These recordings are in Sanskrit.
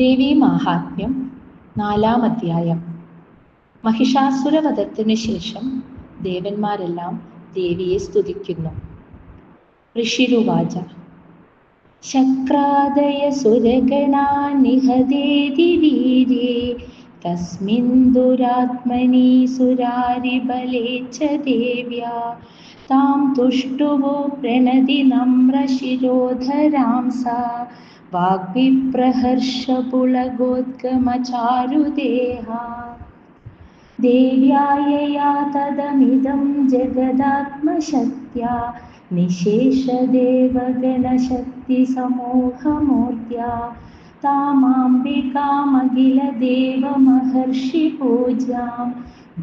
ദേവീ മാഹാത്മ്യം നാലാം അധ്യായം. മഹിഷാസുരവധത്തിനു ശേഷം ദേവന്മാരെല്ലാം ദേവിയെ സ്തുതിക്കുന്നു. ഋഷിരുവാച ശക്രാദയ വീര്യേ തസ്മിൻ ദുരാത്മനി സുരാരിബലേ ച ദേവ്യാ. താം തുഷ്ടുവോ പ്രണതി നമ്രശിരോധരാം സാ वाग्विप्रहर्षपुलगोद्गमचारुदेहा देव्यायया तदमिदं जगदात्मशक्त्या निशेषदेवगणशक्तिसमूहमूर्त्या। तामाम्बिकामखिलदेवमहर्षिपूज्यां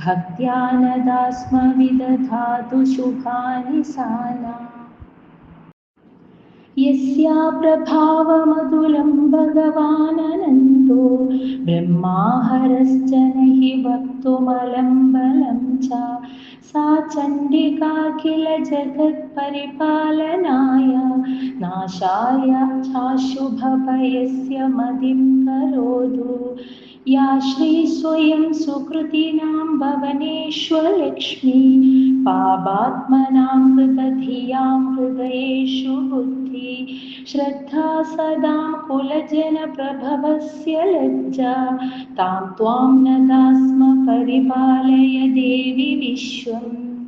भक्त्या नदास्म विदधातु शुभानि साना यस्या प्रभावमधुरं भगवाननन्दो ब्रह्माहरश्च न हि वक्तुमलम्बलं च। सा चण्डिका किल जगत्परिपालनाय नाशाय चाशुभभयस्य मदिं करोतु। या श्रीस्वयं सुकृतीनां भवनेष्वलक्ष्मी पापात्मनां कृतधियाँ हृदयेषु बुद्धि। श्रद्धा सदां कुलजनप्रभवस्य लज्जा। तां त्वां नदास्म परिपालय देवि विश्वम्।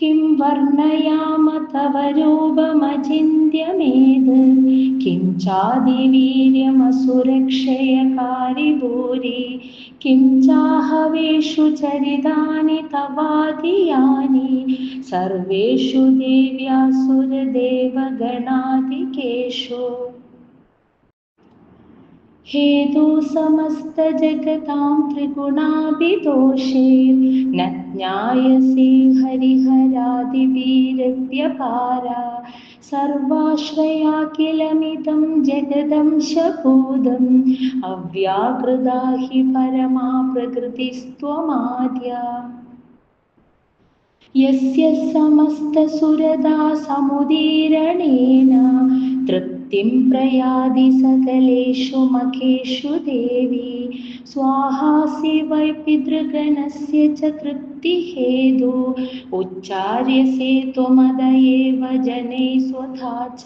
किं वर्णयाम तव रूपमचिन्त्यमेद किं चादिवीर्यमसुरक्षयकारि भूरि किं चाहवेषु चरितानि तवादियानि? सर्वेषु देव्यासुरदेवगणादिकेषु हेतु समस्तजगतां त्रिगुणाभिदोषैर्न ज्ञायसे हरिहरादिवीरव्यपारा सर्वाश्रया किलमिदं जगदंशभूतम् अव्याकृता हि परमा प्रकृतिस्त्वमाद्या यस्य समस्तसुरदा समुदीरणेन तृप्तिं प्रयादि सकलेषु मखेषु देवी। स्वाहासि वै पितृगणस्य च तृप्तिहेतु। उच्चार्यसे त्वमद एव जने स्वथा च।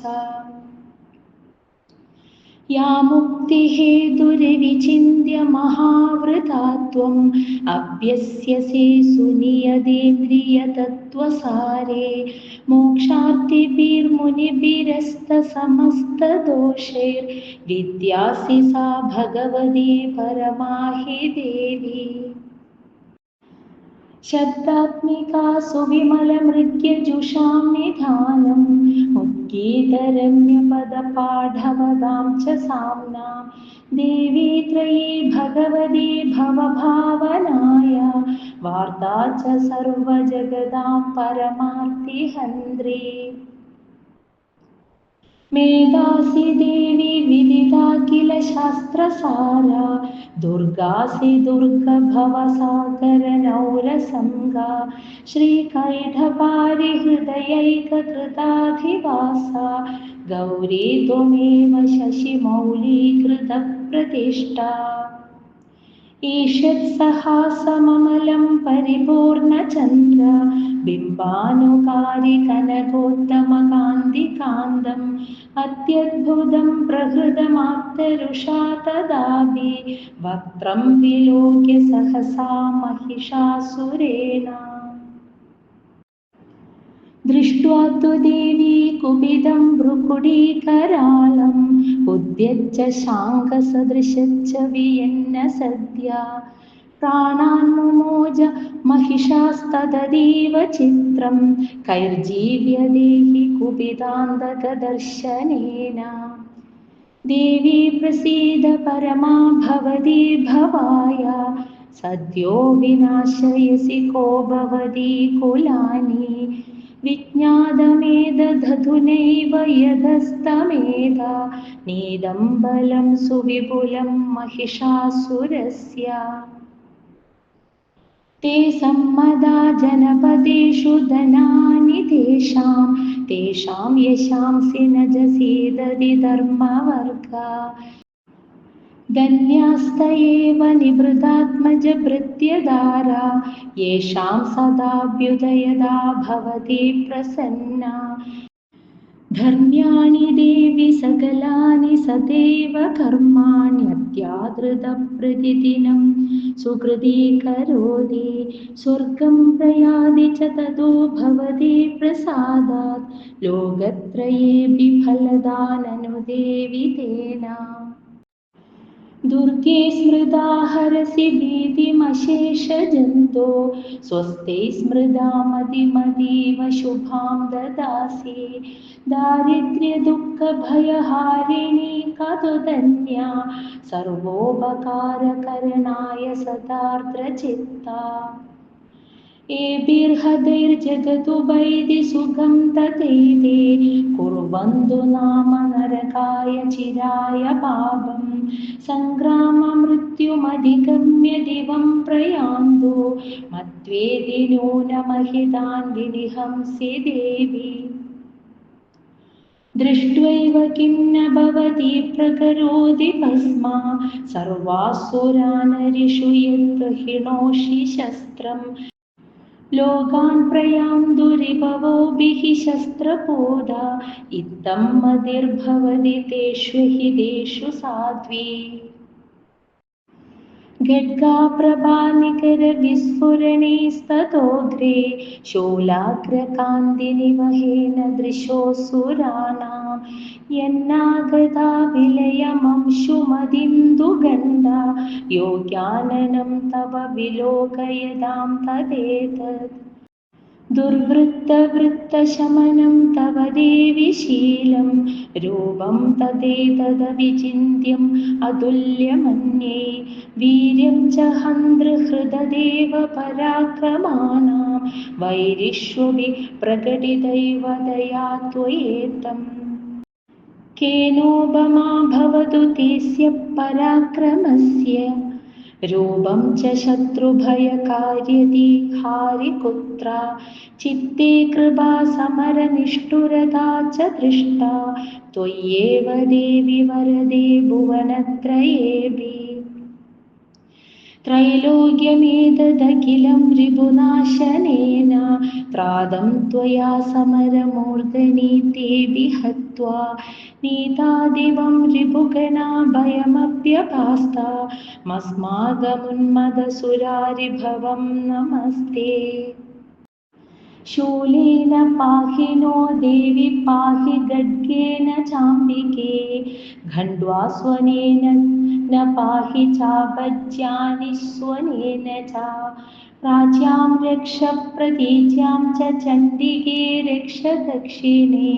या मुक्तिहेतुर्विचिन्त्य महावृता त्वम् अभ्यस्यसे सुनियदेन्द्रियतत्त्वसारे मोक्षार्थिभिर्मुनिभिरस्तसमस्तदोषैर्विद्यासि सा भगवती परमाहि देवी। शब्दात्मिका सुविमलमृग्यजुषां निधानम् उद्गीतरम्यपदपाढवदां च साम्नां देवी त्रयी भगवती भवभावनाय वार्ता च सर्वजगदां परमार्तिहन्त्री मेधासि देवी विदिता किल शास्त्रसारा दुर्गासि दुर्गभवसागरनौरसङ्गा श्रीकैढपारिहृदयैककृताधिवासा गौरी त्वमेव शशिमौलीकृतप्रतिष्ठा। ईषत्सहासममलं परिपूर्णचन्द्र बिम्बानुकारि कनकोत्तमकान्तिकान्तम् अत्यद्भुतं प्रहृतमाप्तरुषा तदापि वक्त्रं विलोक्य सहसा महिषासुरेण दृष्ट्वा तु देवी कुपिदं भ्रुकुडीकरालम् उद्यच्च शाङ्कसदृशच्च वियन्न सद्या प्राणान्मुमोज महिषास्तदीव चित्रं कैर्जीव्य देहि कुपितान्तकदर्शनेन। देवी प्रसीद परमा भवती भवाय। सद्यो विनाशयसि को भवती कुलानि। विज्ञातमेदधधुनैव यदस्तमेध। नीदं बलं सुविपुलं महिषासुरस्य ते सम्मदा जनपदेषु धनानि तेषां तेषां यशांसि न जसीदधि धर्मवर्गा। धन्यास्त एव निवृतात्मजभृत्यदारा येषां सदाभ्युदयदा भवति प्रसन्ना धर्म्याणि देवि सकलानि सदैव कर्माण्यत्यादृतप्रतिदिनं सुकृतीकरोति स्वर्गं प्रयाति च ततो भवति प्रसादात्। लोकत्रयेऽपि फलदाननुदेवि तेन दुर्गे स्मृदा हरसि भीतिमशेषजन्तो स्वस्ते स्मृदा मतिमतीव शुभां ददासि। दारिद्र्यदुःखभयहारिणी कतुधन्या सर्वोपकारकरणाय सदार्द्रचित्ता। एभिर्हदैर्जगतु वैदिसुखं तथैते कुर्वन्तु नाम नरकाय चिराय पापम् सङ्ग्राममृत्युमधिगम्य दिवं प्रयान्तु। मत्वेदि नूनमहितान् विनिहंसि देवी। दृष्ट्वैव किं न भवति प्रकरोति भस्मा। सर्वासुरानरिषु यद्गहिणोषि शस्त्रम् लोकान् प्रयान्दुरिभवोभिः शस्त्रपोदा इत्थं मतिर्भवति तेषु हि तेषु साध्वी। गड्गाप्रभानिकरविस्फुरणैस्ततोऽग्रे शूलाग्रकान्तिनिवहेन दृशोऽसुराणां എന്നാഗതാ വിലയമംശുമതിന്ദുഗന്ധ യോഗ്യാനനം തവ വിലോകയതാം തദേതത് ദുർവൃത്തവൃത്തശമനം തവ ദേവി ശീലം. രൂപം തദേതദവിചിന്യം അതുല്യമന്യേ. വീര്യം ച ഹന്തൃഹൃദേവ പരാക്രമാണാം. വൈരിഷ്വവി പ്രകടിതൈവ ദയാത്വയേത്തം केनोपमा भवतु तेस्य पराक्रमस्य। रूपं च शत्रुभयकार्यति कुत्र चित्ते कृपा समरनिष्ठुरता च दृष्टा। त्वय्येव देवि वरदे भुवनत्रयेऽपि। त्रैलोक्यमेतदखिलं रिपुनाशनेन त्रादं त्वया समरमूर्धनि तेऽपि हत्वा नीतादिवं रिपुगणा भयमप्यपास्ता मस्मागमुन्मदसुरारिभवं नमस्ते शूलेन पाहि नो देवि पाहि गड्गेन चाम्बिके खण्ड्वास्वनेन न पाहि चापज्यानि स्वनेन च प्राच्यां रक्ष प्रतीच्यां च चण्डिके रक्ष दक्षिणे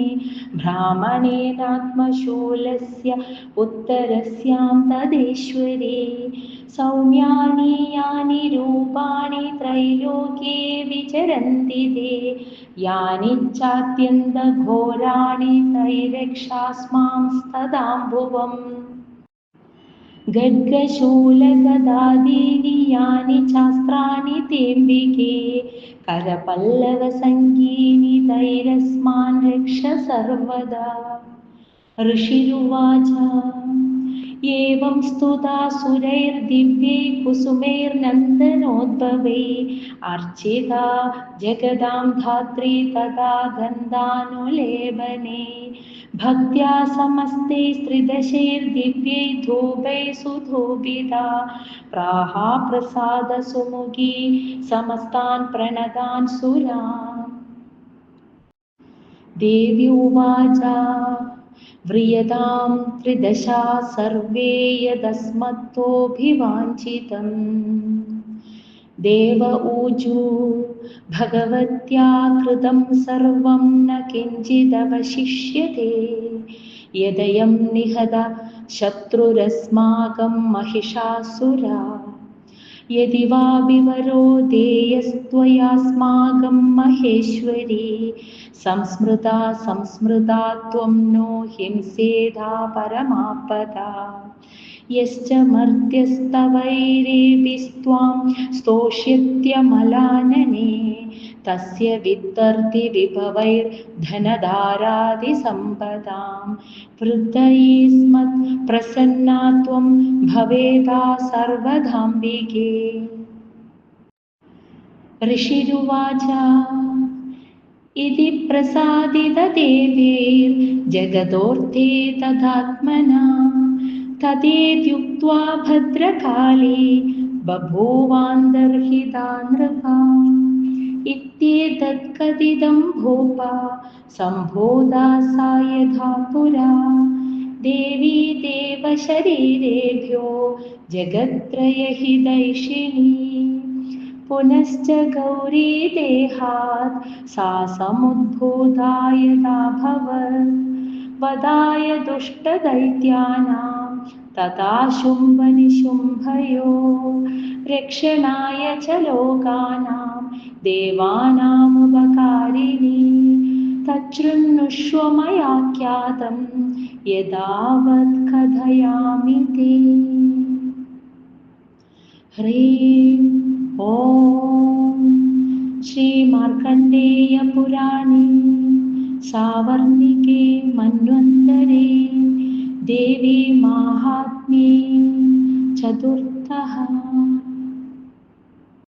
ब्राह्मणेनात्मशूलस्य उत्तरस्यां तदेश्वरे सौम्यानि यानि रूपाणि त्रैलोके विचरन्ति ते यानि चात्यन्तघोराणि गड्गशूलगदादीनि यानि शास्त्राणि तेऽम्बिके करपल्लवसङ्गीनि तैरस्मान् रक्ष सर्वदा। ऋषिरुवाच एवं स्तुता सुरैर्दिव्यै कुसुमैर्नन्दनोद्भवै अर्चिता जगदां धात्री तदा गन्धानुलेपने भक्त्या समस्ते स्त्रिदशैर्दिव्यै धूपै सुधूपिता प्राहा प्रसादसुमुखी समस्तान् प्रणदान् सुरान् देवी उवाच व्रियतां त्रिदशा सर्वे यदस्मत्तोऽभिवाञ्छितम् देव ऊजु भगवत्या कृतं सर्वं न किञ्चिदवशिष्यते यदयं निहत शत्रुरस्माकं महिषासुरा यदि वा विवरो देयस्त्वयास्माकं महेश्वरी संस्मृता संस्मृता त्वं नो हिंसेधा परमापदा यश्च मर्त्यस्तवैरेभिस्त्वां स्तोष्यत्यमलानने तस्य वित्तर्ति विभवैर्धनधारादिसम्पदां वृद्धैस्मत् प्रसन्ना त्वं भवेदा सर्वधाम्बिके ऋषिरुवाच इति प्रसादितदेवीर्जगदोर्थे तदात्मना तदेत्युक्त्वा भद्रकाली बभूवान्दर्हिता नृपा इत्येतत्कथितं भूपा सम्भोदा सा यथा पुरा देवी देवशरीरेभ्यो जगत्त्रयहि दैशिनी पुनश्च गौरी देहात् सा समुद्भूता यदाभवत् वदाय दुष्टदैत्यानां तथा शुम्भनिशुम्भयो। रक्षणाय च लोकानां देवानामुपकारिणी। तच्छृण्णुष्व मया ख्यातं यदावत् कथयामि ते। ह्रीं ॐ श्रीमार्कण्डेयपुराणे सावर्णिके मन्वन्तरे देवी माहात्म्ये चतुर्थः।